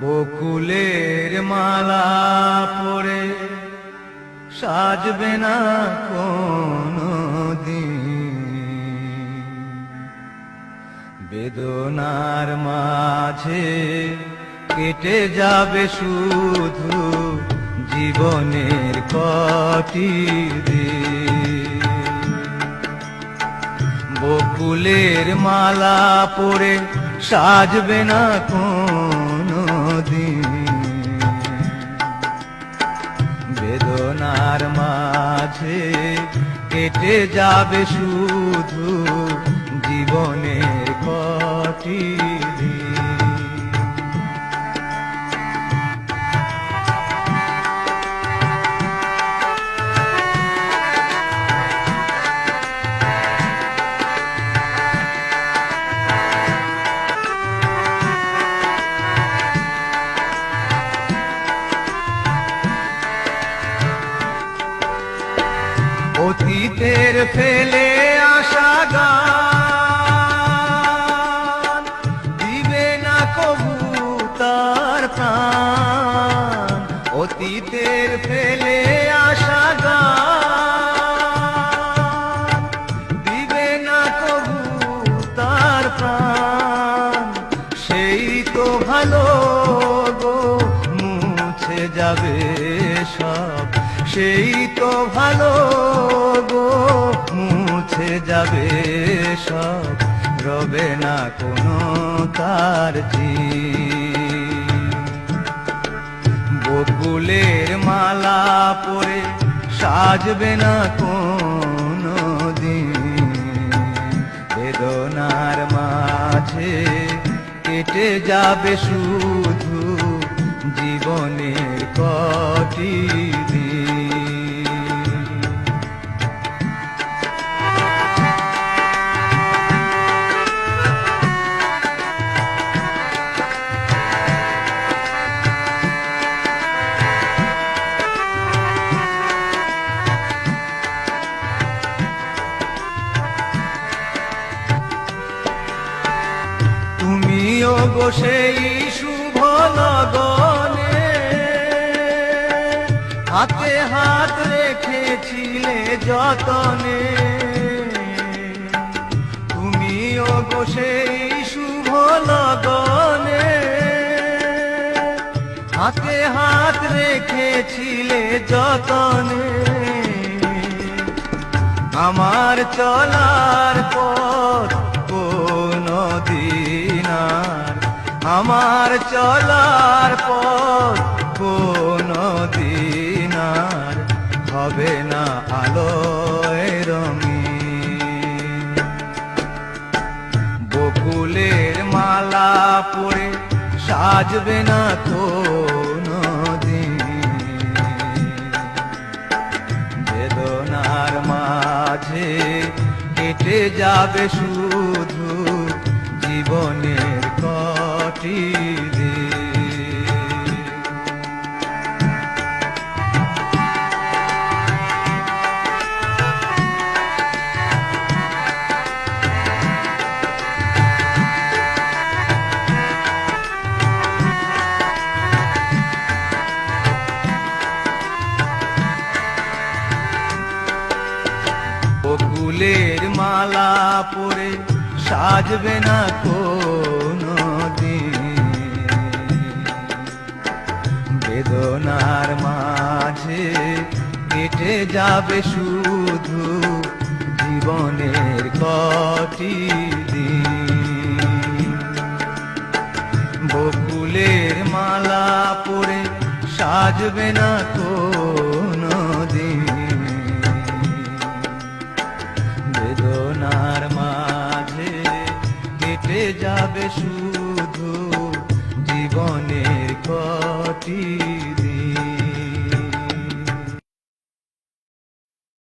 বকুলের মালা পরে সাজবে না কোনো দিন বেদনার মাঝে কেটে যাবে শুধু জীবনের কটি বকুলের মালা পরে সাজবে না কোনো দিন। বেদনার মাঝে কেটে যাবে শুধু জীবনের কটি অতীতের ফেলে আসা গান। দিবে না কবু তার প্রাণ। অতীতের ফেলে আসা গান। দিবে না কবু তার প্রাণ। সেই তো ভালো গো, মুছে যাবে সব। সেই তো ভালো মুছে যাবে সব, রবে না কোনো তার। বকুলের মালা পরে সাজবে না কোনো দিন বেদনার মাঝে কেটে যাবে শুধু জীবনের কটি গো সেই শুভ লগনে। হাতে হাত রেখেছিলে যতনে। তুমিও গো সেই শুভ লগনে। হাতে হাত রেখেছিলে যতনে। আমার চলার পথ আমার চলার পথ কোন দিনার হবে না আলোয় রঙিন। বকুলের মালা পরে সাজবে না দিন বেদনার মাঝে যাবে শুধু জীবনের কটি দিন বকুলের মালা পরে সাজবে না কোনো বেদনার মাঝে কেটে যাবে শুধু জীবনের কটি দিন। বকুলের মালা পরে সাজবে না কোনো